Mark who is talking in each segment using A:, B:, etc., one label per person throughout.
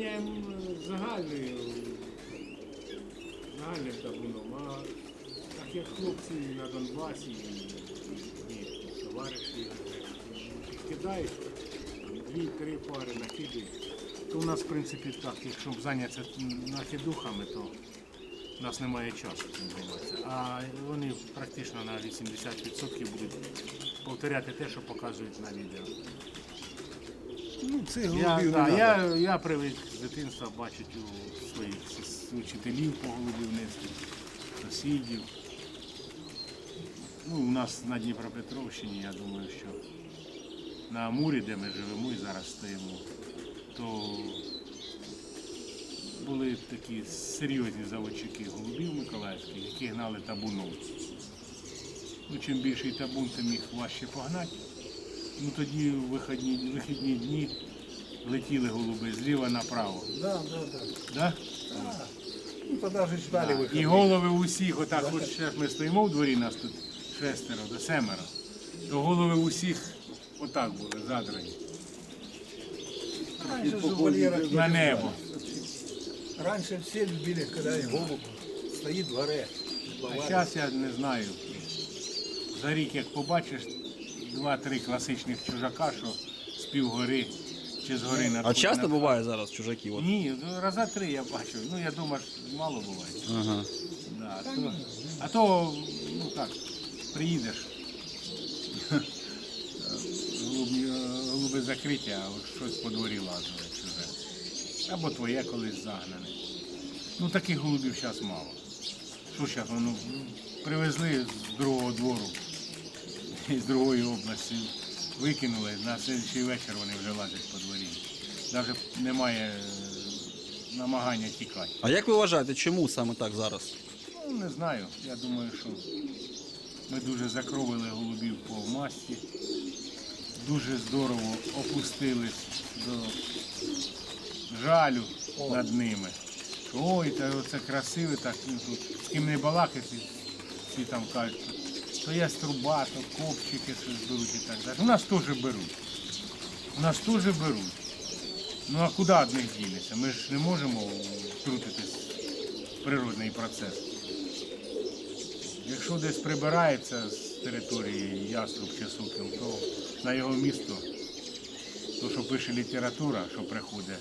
A: ганяємо загальною, загальним табуном, а так як хлопці на Донбасі і, товариші кидають, дві-три пари накидають, то у нас, в принципі, так, якщо зайнятися накидухами, то у нас немає часу цим займатися. А вони практично на 80% будуть повторяти те, що показують на відео.
B: Ну, це
A: Я,
B: голубів
A: да, я, я привик з дитинства бачити у своїх с- учителів по голубівництву, сусідів. Ну, у нас на Дніпропетровщині, я думаю, що на Амурі, де ми живемо і зараз стоїмо, то були такі серйозні заводчики голубів миколаївських, які гнали табуном. Ну, чим більший табун, тим їх важче погнати. Ну тоді в вихідні, вихідні дні летіли голуби зліва направо.
B: Да, да, да.
A: Да?
B: Ну, тоді ж далі
A: І голови усіх, отак, от ще ми стоїмо в дворі, нас тут шестеро до семеро, то голови усіх отак були задрані
B: Раніше ж у вольєрах
A: на
B: не
A: небо.
B: было. Раньше все любили, когда голубь стоит в горе.
A: А зараз я не знаю. За рік, як побачиш два-три класичних чужака, що з півгори чи з гори на
C: А часто буває зараз чужаки? От.
A: Ні, ну, раза три я бачу. Ну я думаю, що мало буває.
C: Ага.
A: Да, а, то, а то, ну так, приїдеш. Голубі, е, голуби закриті, а от щось по дворі лазили чуже. Або твоє колись загнане. Ну таких голубів зараз мало. Що зараз, ну, привезли з другого двору, з другої області, викинули, на слідчий вечір вони вже лазять по дворі. Навіть немає е, намагання тікати.
C: А як ви вважаєте, чому саме так зараз?
A: Ну, не знаю. Я думаю, що ми дуже закровили голубів по масті. Дуже здорово опустились до жалю над ними. Ой, та це красиве, так ну, тут з ким не балакати, всі там кажуть, то я струба, то копчики щось беруть і так далі. У нас теж беруть. У нас теж беруть. Ну а куди від них дінеться? Ми ж не можемо втрутитись в природний процес. Якщо десь прибирається з території яструб чи сокіл, то на його місто, то що пише література, що приходить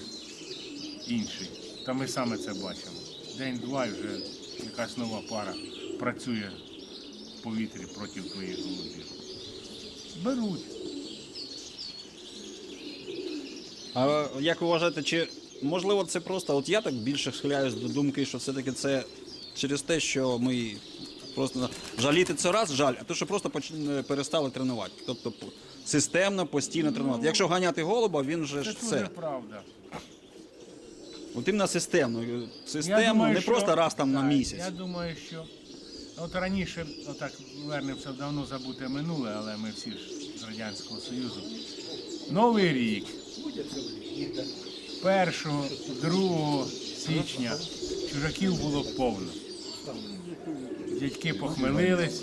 A: інший, то ми саме це бачимо. День-два і вже якась нова пара працює в повітрі проти твоїх голубів. Беруть.
C: А як ви вважаєте, чи можливо це просто, от я так більше схиляюсь до думки, що все-таки це через те, що ми просто жаліти це раз, жаль, а то, що просто поч- перестали тренувати. Тобто системно, постійно тренувати. Якщо ганяти голуба, він же
A: Це
C: ж
A: дуже
C: все.
A: правда.
C: От іменно системно.
A: Я
C: Системно,
A: думаю,
C: не
A: що-
C: просто раз там на
A: так,
C: місяць.
A: Я думаю, що от раніше, отак вернемося в давно забуте минуле, але ми всі ж з Радянського Союзу. Новий рік. 1, 2 січня чужаків було повно. Дядьки похмелились,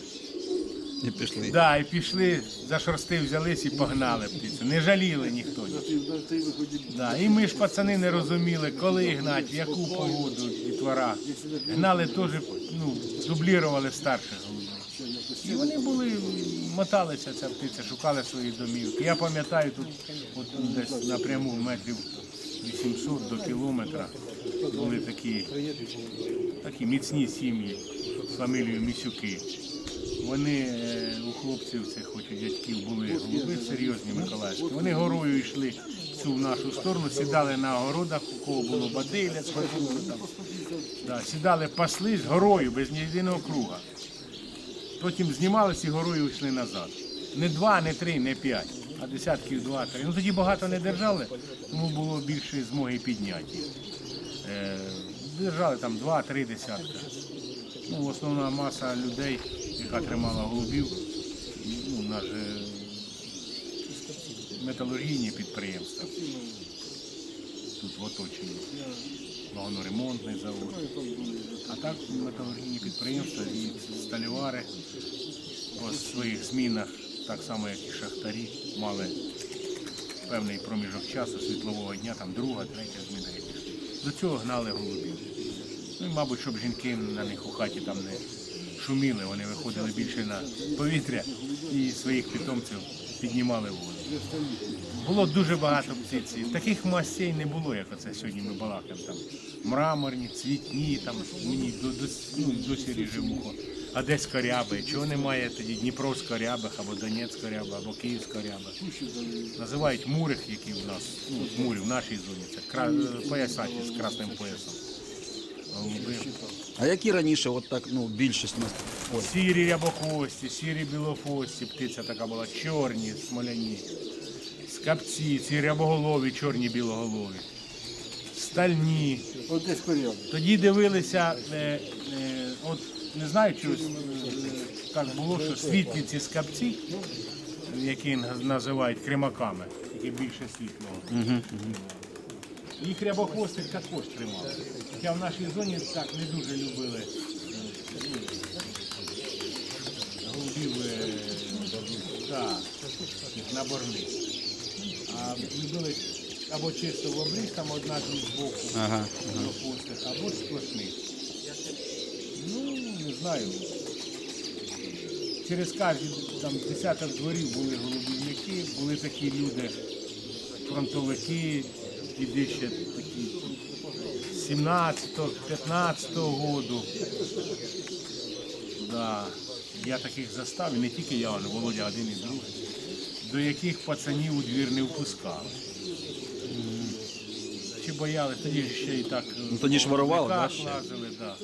C: І пішли.
A: да, і пішли, за шорсти взялись і погнали птицю. Не жаліли ніхто. Да. І ми ж пацани не розуміли, коли гнати, в яку погоду і твора. Гнали теж, ну, дублірували старших голубів. І вони були, моталися ця птиця, шукали свої домівки. Я пам'ятаю, тут от, десь напряму метрів 800 до кілометра були такі, такі міцні сім'ї з фамілією Місюки. Вони е, у хлопців цих хоч у дядьків були голуби серйозні миколаївські. Вони горою йшли всю в нашу сторону, сідали на огородах, у кого було бадиля, там. Да, сідали, паслись горою без ні єдиного круга. Потім знімалися і горою йшли назад. Не два, не три, не п'ять, а десятків два-три. Ну тоді багато не держали, тому було більше змоги підняти. Е, держали там два-три десятка. Ну, основна маса людей, яка тримала голубів, ну, у металургійні підприємства. Тут в оточенні. Вагоноремонтний завод. А так металургійні підприємства і сталівари по своїх змінах, так само як і шахтарі, мали певний проміжок часу світлового дня, там друга, третя зміна. До цього гнали голубів. Ну і, мабуть, щоб жінки на них у хаті там не шуміли, вони виходили більше на повітря і своїх питомців піднімали воду. Було дуже багато птиці. Таких мастей не було, як оце сьогодні ми балакаємо. Там мраморні, цвітні, там мені до, до, ну, досі ріже вухо. А десь коряби. Чого немає тоді Дніпровського рябих, або Донецького ряба, або Київського ряба. Називають мурих, які в нас, ну, мурі в нашій зоні. Це кра... поясаті з красним поясом.
C: А які раніше, от так, ну, більшість нас. Ой.
A: Сірі рябохвості, сірі білохвості, птиця така була, чорні, смоляні, скапці, ці рябоголові, чорні білоголові, стальні. Тоді дивилися, е, е, от не знаю, чи ось, е, так було, що світлі ці скапці, які називають кримаками, які більше світлого. Їх рябохвостих також тримали. Хоча в нашій зоні так не дуже любили е, голубів е, да, їх наборних. А любили або чисто в обріз, там одна-дві збоку
C: Ага.
A: хвостих, або сплошних. Ну, не знаю. Через кожні там десяток дворів були голубівники, були такі люди, фронтовики, іди ще такі 17-15 году. Да. Я таких застав, і не тільки я, але Володя один і другий, до яких пацанів у двір не впускали. Чи боялись, тоді ще і так.
C: Ну, тоді ж ворували, да, ще?
A: лазили, да.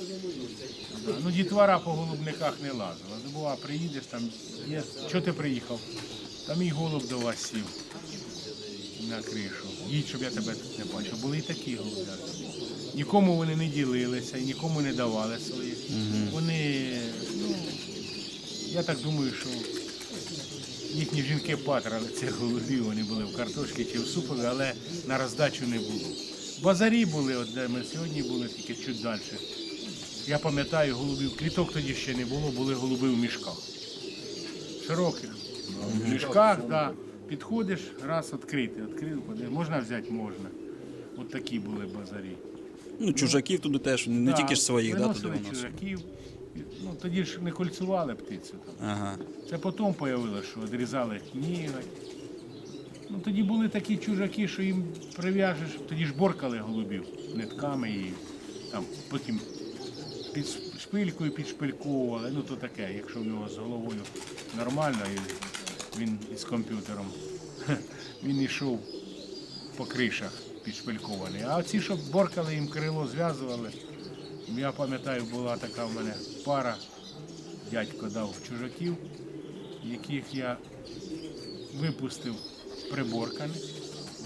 A: Да. Ну, дітвора по голубниках не лазила. Ну, бува, приїдеш там, є, що ти приїхав? Там мій голуб до вас сів на кришу. Їдь, щоб я тебе тут не бачив. Були і такі голубяки. Нікому вони не ділилися і нікому не давали своїх. Вони, ну, я так думаю, що їхні жінки патрали цих голубів, вони були в картошці чи в супові, але на роздачу не було. Базарі були, от де ми сьогодні були, тільки чуть далі. Я пам'ятаю, голубів, кліток тоді ще не було, були голуби в мішках. Широких. В мішках, да. Підходиш, раз відкрити, відкрив, можна взяти, можна. От такі були базарі.
C: Ну, чужаків туди теж, не
A: Да,
C: тільки ж своїх, да, туди
A: виносили
C: виносили.
A: чужаків. Ну, тоді ж не кольцювали птицю. Там.
C: Ага.
A: Це потім з'явилося, що відрізали ніготь. Ну, тоді були такі чужаки, що їм прив'яжеш, тоді ж боркали голубів нитками і там потім під шпилькою підшпильковували. Ну то таке, якщо в нього з головою нормально, і він із комп'ютером, він йшов по кришах підшпилькований. А ці, що боркали, їм крило зв'язували. Я пам'ятаю, була така в мене пара, дядько дав чужаків, яких я випустив приборканих,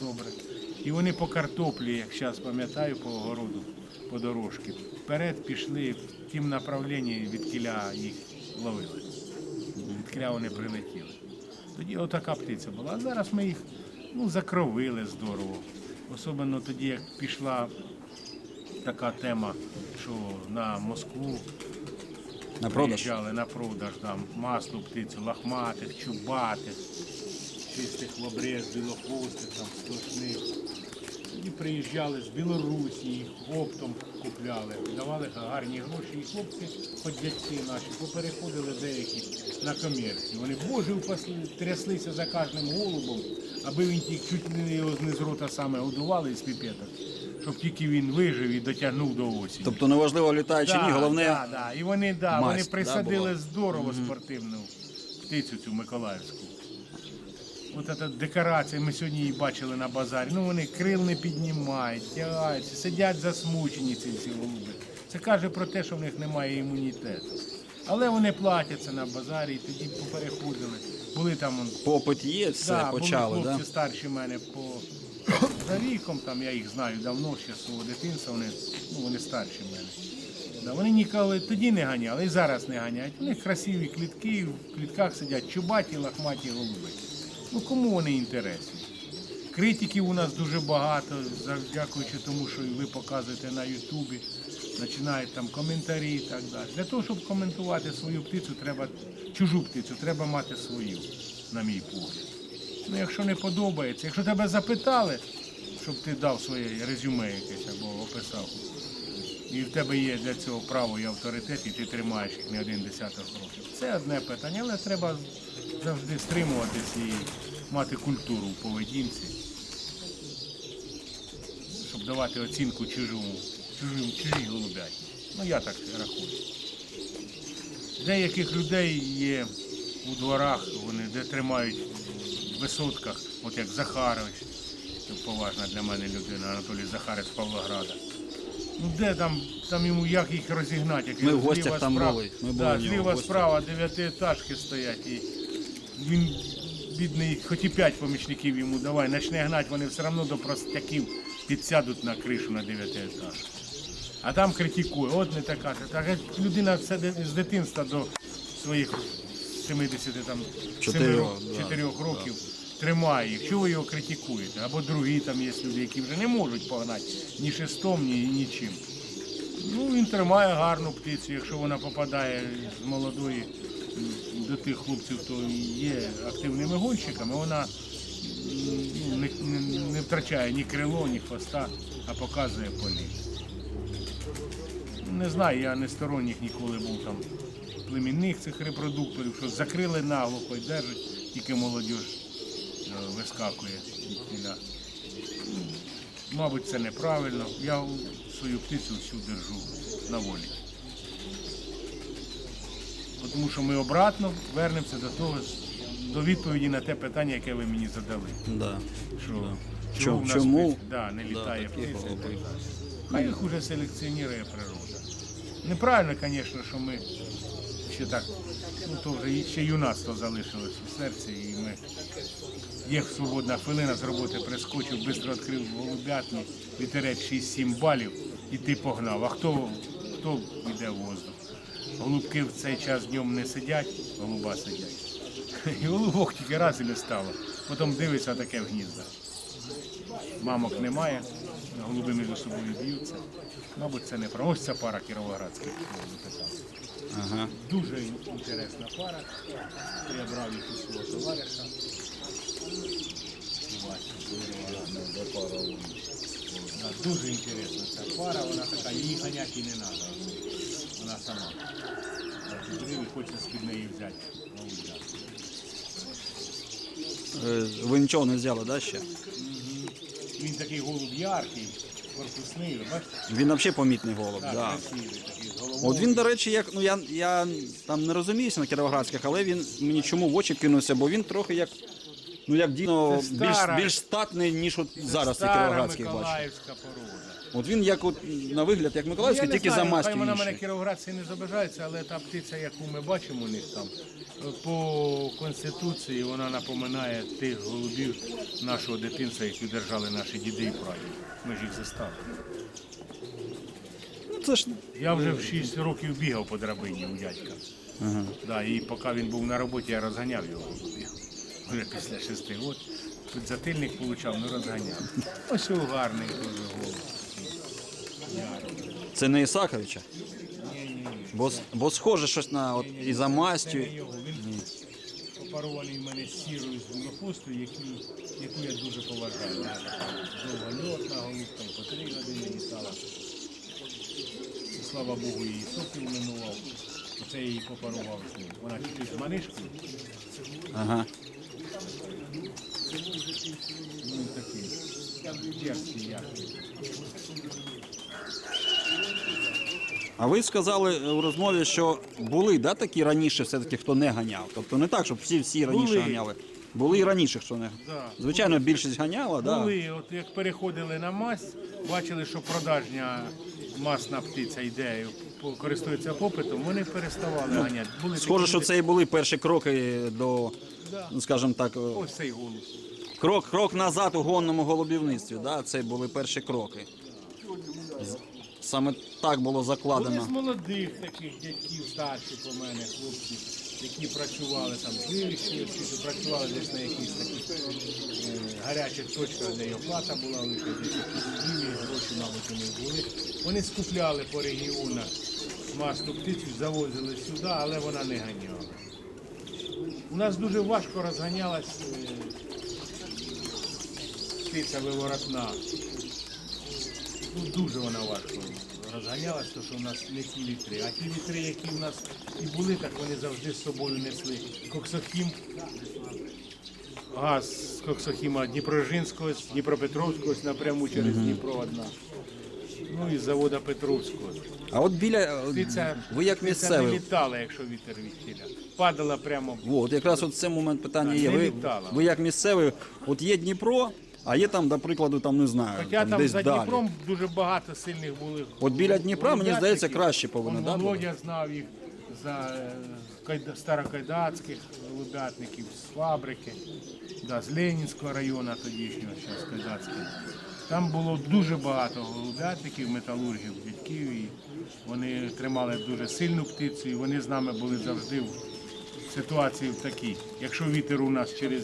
A: добре. І вони по картоплі, як зараз пам'ятаю, по огороду, по дорожці, вперед пішли в тім направленні, від кіля їх ловили. Від кіля вони прилетіли. Тоді отака птиця була. А зараз ми їх ну, закровили здорово. Особливо тоді, як пішла така тема, що на Москву
C: На продаж?
A: Приїжджали на продаж там масло птицю, лохматих, чубатих, чистих в обрез, білохвостих, там сплошних. І приїжджали з Білорусі, їх оптом купляли, давали гарні гроші. І хлопці, хоч наші, попереходили деякі на комерцію. Вони боже упасли, тряслися за кожним голубом, аби він тільки чуть не його з рота саме годували із піпеток, щоб тільки він вижив і дотягнув до осені.
C: Тобто неважливо літає чи ні, головне.
A: Да, да. І вони, да, вони
C: масть, да,
A: присадили
C: була?
A: здорово спортивну птицю цю Миколаївську. От ця декорація, ми сьогодні її бачили на базарі. Ну вони крил не піднімають, тягаються, сидять засмучені ці всі голуби. Це каже про те, що в них немає імунітету. Але вони платяться на базарі і тоді попереходили. Були там он,
C: Попит є, все
A: Да,
C: почали,
A: були
C: да?
A: старші мене по за віком, там я їх знаю давно, ще з свого дитинства, вони, ну, вони старші мене. Да, вони ніколи тоді не ганяли, і зараз не ганяють. У них красиві клітки, в клітках сидять чубаті, лахматі голуби. Ну кому вони інтересні? Критиків у нас дуже багато, дякуючи тому, що ви показуєте на Ютубі, починають там коментарі і так далі. Для того, щоб коментувати свою птицю, треба чужу птицю, треба мати свою, на мій погляд. Ну, якщо не подобається, якщо тебе запитали, щоб ти дав своє резюме якесь або описав. І в тебе є для цього право і авторитет, і ти тримаєш їх не один десяток років. Це одне питання, але треба завжди стримуватись і мати культуру в поведінці, щоб давати оцінку чужому, чужим, чужій голубяті. Ну я так рахую. Деяких людей є у дворах, вони де тримають в висотках, от як Захарович, поважна для мене людина, Анатолій Захарець Павлограда. Ну де там, там йому як їх розігнати? Як
C: Ми в гостях
A: зліва,
C: там
A: справа-
C: були, ми були
A: да,
C: нього в
A: зліва
C: гостях.
A: справа дев'ятиетажки стоять. І він бідний, хоч і п'ять помічників йому давай, почне гнати, вони все одно до простяків підсядуть на кришу на дев'ятиетажку. А там критикує, от не така. Так як людина все де- з дитинства до своїх 70 там,
C: Чотирьох,
A: семи ро-
C: да,
A: чотирьох років тримає. Чого ви його критикуєте? Або другі там є люди, які вже не можуть погнати ні шестом, ні нічим. Ну, він тримає гарну птицю, якщо вона попадає з молодої до тих хлопців, то є активними гонщиками, вона ну, не, не, не втрачає ні крило, ні хвоста, а показує політ. Не знаю, я не сторонник ніколи був там племінних цих репродукторів, що закрили наглухо і держать, тільки молодь вискакує. Мабуть, це неправильно. Я свою птицю всю держу на волі. Тому що ми обратно вернемося до того, до відповіді на те питання, яке ви мені задали.
C: Да.
A: Що,
C: Да.
A: чого в нас
C: Чому?
A: птиця, да, не літає
C: такі
A: птиця. так. Хай їх уже селекціонує природа. Неправильно, звісно, що ми ще так, ну то вже ще юнацтво залишилось у серці, і ми є свободна хвилина з роботи прискочив, швидко відкрив голубятню, вітерець 6-7 балів, і ти погнав. А хто, хто йде в воздух? Голубки в цей час днем не сидять, голуба сидять. І голубок тільки раз і не стало. Потім дивиться таке в гнізда. Мамок немає, голуби між собою б'ються. Мабуть, це не про. Ось ця пара кіровоградських.
C: Ага.
A: Дуже інтересна пара. Я брав їх у свого товариша. Да, Дуже інтересна ця пара, вона така, її ганяти не треба. Вона сама. Грив і хоче з-під неї взяти.
C: Е, Ви нічого не взяли, да, ще?
A: Він такий голуб яркий, корпусний, бачите?
C: Він взагалі помітний голуб,
A: Так,
C: да.
A: красивий такий, з головою.
C: От він, до речі, як ну я, я там не розуміюся на кіровоградських, але він мені чому в очі кинувся, бо він трохи як. Ну як дійсно
A: Це
C: більш,
A: стара-
C: більш статний, ніж от зараз ці
A: Стара
C: кіровоградських бачу.
A: Миколаївська порода.
C: От він як от на вигляд, як Миколаївський,
A: Я
C: тільки
A: знаю, Хай вона мене кіровоградці не зображається, але та птиця, яку ми бачимо у них там, по конституції вона напоминає тих голубів нашого дитинства, які держали наші діди і прадіди. Ми ж їх застали.
C: Ну, це ж
A: Я вже в 6 років бігав по драбині у дядька.
C: ага.
A: Да, і поки він був на роботі, я розганяв його. голубів. Вже після шести років. Тут затильник отримав, ну розганяв. Ось у гарний дуже. Яркий.
C: це не Ісаковича.
A: Ні-ні-ні.
C: Бо, бо схоже щось на от і за мастю.
A: Він опарований в мене сірою з гулохвостою, яку, яку я дуже поважаю. Вона така довгольотна голубка, по три години літала. І, слава Богу, її сокіл минував. І це я її попарував з ним. Вона чуть з манишкою,
C: Ага.
A: ну такий.
C: А ви сказали у розмові, що були да, такі раніше все-таки, хто не ганяв. Тобто не так, щоб всі всі раніше
A: Були.
C: ганяли. Були і раніше, хто не
A: Да.
C: Звичайно, більшість ганяла, да.
A: Були, от як переходили на мазь, бачили, що продажня масна птиця йде, по- користується попитом, вони переставали ганяти. Були
C: Схоже,
A: такі
C: що
A: люди-
C: це і були перші кроки до,
A: Да.
C: ну, скажімо так,
A: Ось цей голуб.
C: Крок, крок назад у гонному голубівництві. Да? Це були перші кроки. Саме так було
A: Вони з молодих таких дядьків, старші по мене, хлопці, які працювали там з вирішою, працювали десь на якихось таких е, гарячих точках, де і оплата була, лише десь ділі, гроші, мабуть, у них були. Вони скупляли по регіонах масну птицю, завозили сюди, але вона не ганяла. У нас дуже важко розганялась е, птиця виворотна. Ну, дуже вона важко розганялась, тому що в нас не ті вітри. А ті вітри, які в нас і були, так вони завжди з собою несли. Коксохім, газ з Коксохіма Дніпрожинського, з Дніпропетровського напряму через Дніпро одна. Ну і з завода Петровського.
C: А от біля е,
A: Птиця,
C: ви як
A: птиця не
C: місцевий.
A: літала, якщо вітер відтіля. Падала прямо.
C: От якраз от це момент питання
A: Так,
C: є.
A: не
C: Ви,
A: літала.
C: ви як місцевий, от є Дніпро, а є там, до прикладу, там не знаю,
A: Хоча
C: там
A: там
C: десь
A: за
C: далі.
A: Дніпром дуже багато сильних були.
C: От біля Дніпра, мені здається, краще повинно, да, було?
A: Володя знав їх за е, кайда- старокайдацьких голубятників, з фабрики, да, з Ленінського району тодішнього, зараз Кайдацький. Там було дуже багато голубятників, металургів, дядьків, і вони тримали дуже сильну птицю, і вони з нами були завжди в ситуації в такій. Якщо вітер у нас через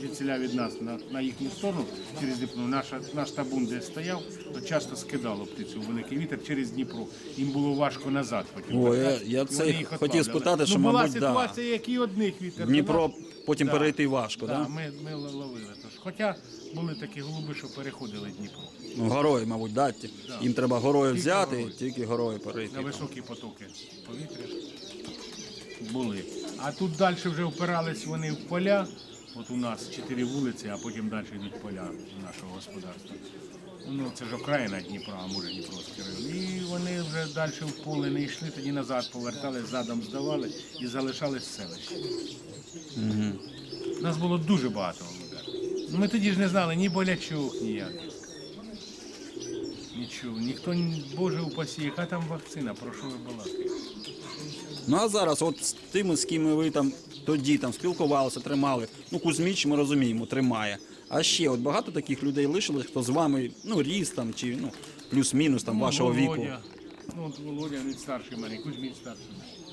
A: звідсіля від нас на, на їхню сторону, через Дніпро, наша, наш табун де стояв, то часто скидало птицю великий вітер через Дніпро. Їм було важко назад. Потім
C: О, я- я це
A: їх
C: хотів спитати, що,
A: ну, була
C: мабуть, да.
A: ситуація, як і одних вітер.
C: Дніпро
A: нас.
C: потім
A: Да.
C: перейти важко,
A: Да,
C: да?
A: ми, ми ловили. Тож. Хоча були такі голуби, що переходили Дніпро
C: Ну, горою, мабуть, да?
A: Да.
C: Їм треба горою
A: Тільки
C: взяти,
A: горою.
C: тільки горою перейти.
A: на високі потоки повітря. Були. А тут далі вже впирались вони в поля. От у нас чотири вулиці, а потім далі йдуть поля нашого господарства. Ну, це ж окраїна Дніпра, а може Дніпровський район. І вони вже далі в поле не йшли, тоді назад повертались, задом здавали і залишались в селищі. Нас було дуже багато. Ну, Ми тоді ж не знали ні болячок ніяких. Нічого, ніхто, ні- Боже упасі, яка там вакцина, про що ви балакаєте?
C: Ну а зараз, от з тими, з ким ви там тоді там спілкувалися, тримали. Ну, Кузьміч, ми розуміємо, тримає. А ще от багато таких людей лишилось, хто з вами ну, ріс там чи ну, плюс-мінус там вашого віку.
A: Володя. Ну, от Володя він старший мене, Кузьміч старший.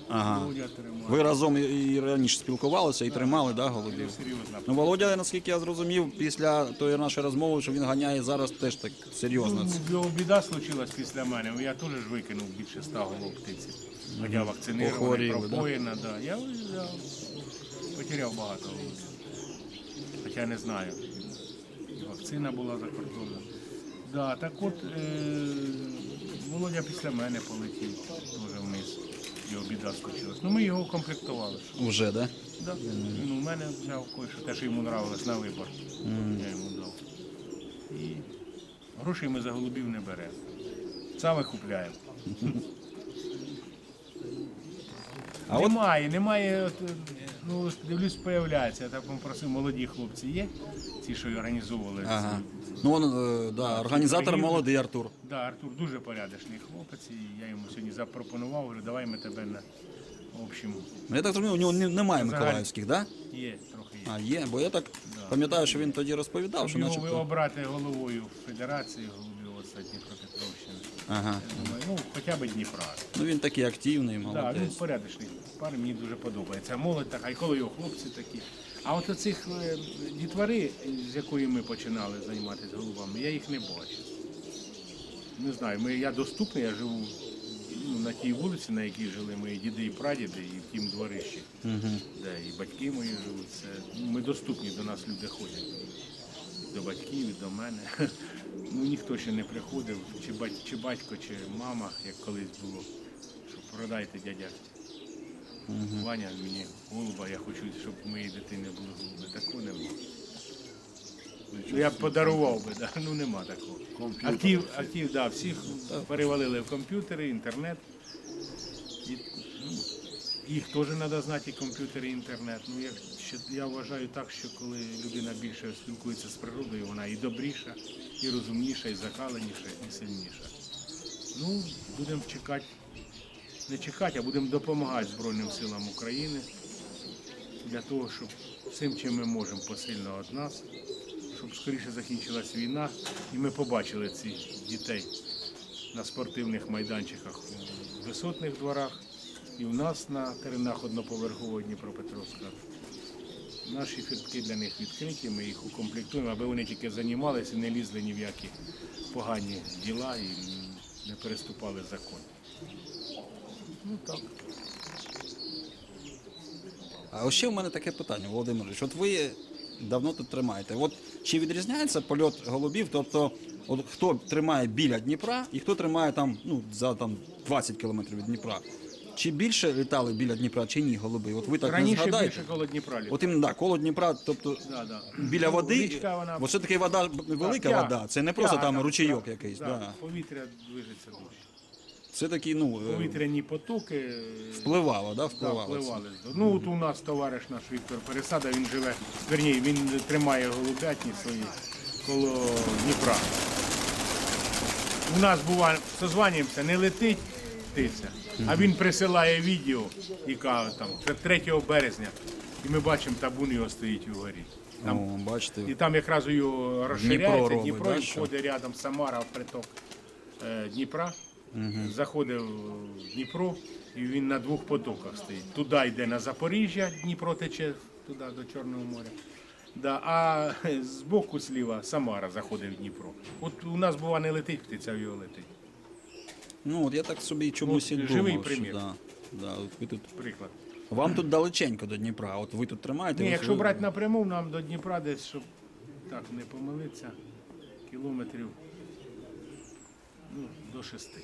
C: Ага.
A: Володя тримав.
C: Ви разом і- раніше спілкувалися і тримали, да, голубів?
A: Серйозно.
C: Ну, Володя, наскільки я зрозумів, після тої нашої розмови, що він ганяє зараз теж так серйозно.
A: Ну, біда случилась після мене. Я теж ж викинув більше ста голов птиці. Хоча вакцинований,
C: Похворіли, да?
A: пропоєна, да. Я, я потеряв багато голубів. Хоча не знаю. І вакцина була за кордоном. Да, так от е, Володя після мене полетів теж вниз. Його біда скочилась. Ну ми його комплектували.
C: Вже, да?
A: Да. Він у мене взяв кое-що, те, що йому нравилось на вибор. Я йому дав. І грошей ми за голубів не беремо. Саме купляємо.
C: А от
A: немає, немає. От, ну, дивлюсь, появляється. Я так попросив, молоді хлопці є, ті, що організовували.
C: Ага. Ну, он, е, да, організатор
A: приїзди.
C: молодий Артур.
A: Да, Артур дуже порядочний хлопець, і я йому сьогодні запропонував, говорю, давай ми тебе на общем.
C: Ну, Я так розумію, у нього не- немає миколаївських, да?
A: Є, трохи є.
C: А, є, бо я так пам'ятаю, що він тоді розповідав, що
A: Його ви
C: начебто.
A: обрати головою Федерації голубів от Дніпропетровщини.
C: Ага.
A: Я думаю, ну хоча б Дніпра.
C: Ну він такий активний,
A: Так, він
C: молодець.
A: порядочний парень, мені дуже подобається. Молодь така, і коли його хлопці такі. А от оцих е, дітвори, з якої ми починали займатися голубами, я їх не бачив. Не знаю, ми, я доступний, я живу ну, на тій вулиці, на якій жили мої діди і прадіди, і в тім дворищі, де і батьки мої живуть. Це, ну, ми доступні, до нас люди ходять. До батьків, і до мене. Ну ніхто ще не приходив, чи, бать, чи батько, чи мама, як колись було, що продайте дядя. Ваня мені голуба, я хочу, щоб у моєї дитини були голуби. Такого нема. Ну, Я б подарував би, да. ну нема такого. Актив, актив, да, всіх перевалили в комп'ютери, інтернет. І, ну, їх теж треба знати, і комп'ютер, і інтернет. Ну, я, ще, я вважаю так, що коли людина більше спілкується з природою, вона і добріша, і розумніша, і закаленіша, і сильніша. Ну, будемо чекати, не чекати, а будемо допомагати Збройним силам України для того, щоб всім, чим ми можемо посильно від нас, щоб скоріше закінчилась війна, і ми побачили цих дітей на спортивних майданчиках у висотних дворах і у нас на теренах одноповерхового Дніпропетровська. Наші фіртки для них відкриті, ми їх укомплектуємо, аби вони тільки займалися і не лізли ні в які погані діла і не переступали закон. Ну так.
C: А ще в мене таке питання, Володимирович. От ви давно тут тримаєте. От чи відрізняється польот голубів? Тобто, от хто тримає біля Дніпра і хто тримає там ну, за там, 20 кілометрів від Дніпра? Чи більше літали біля Дніпра, чи ні, голуби? От ви так не
A: Раніше
C: згадаєте?
A: більше коло Дніпра літало.
C: От іменно, да, коло Дніпра, тобто
A: Да, да.
C: біля
A: Ну,
C: води,
A: річка, вона-
C: бо все-таки вода велика
A: Тяга.
C: вода, це не просто
A: Тяга
C: там ручейок якийсь.
A: Да,
C: Да.
A: Повітря движеться дуже.
C: Це такі, ну, е,
A: Повітряні потоки
C: впливало, да,
A: да,
C: впливало. це.
A: впливали. Ну от у нас товариш наш Віктор Пересада, він живе, верні, він тримає голубятні свої коло Дніпра. У нас буває, созванюємося, не летить птиця, а він присилає відео, каже, там, це 3 березня, і ми бачимо, табун його стоїть угорі. Там
C: О, бачите,
A: І там якраз його розширяється,
C: робить,
A: Дніпро,
C: да,
A: і входить рядом Самара в приток е, Дніпра. Заходив в Дніпро, і він на двох потоках стоїть. Туди йде на Запоріжжя, Дніпро тече туди до Чорного моря. Да, а з боку зліва Самара заходить в Дніпро. От у нас бува не летить птиця, а його летить.
C: Ну, от я так собі чомусь і
A: От
C: думав,
A: живий
C: що,
A: примір.
C: да, да, от ви тут,
A: Приклад.
C: вам тут далеченько до Дніпра, от ви тут тримаєте.
A: Ні,
C: от
A: якщо
C: ви-
A: брати напряму, нам до Дніпра десь, щоб так не помилитися, кілометрів ну, до шести.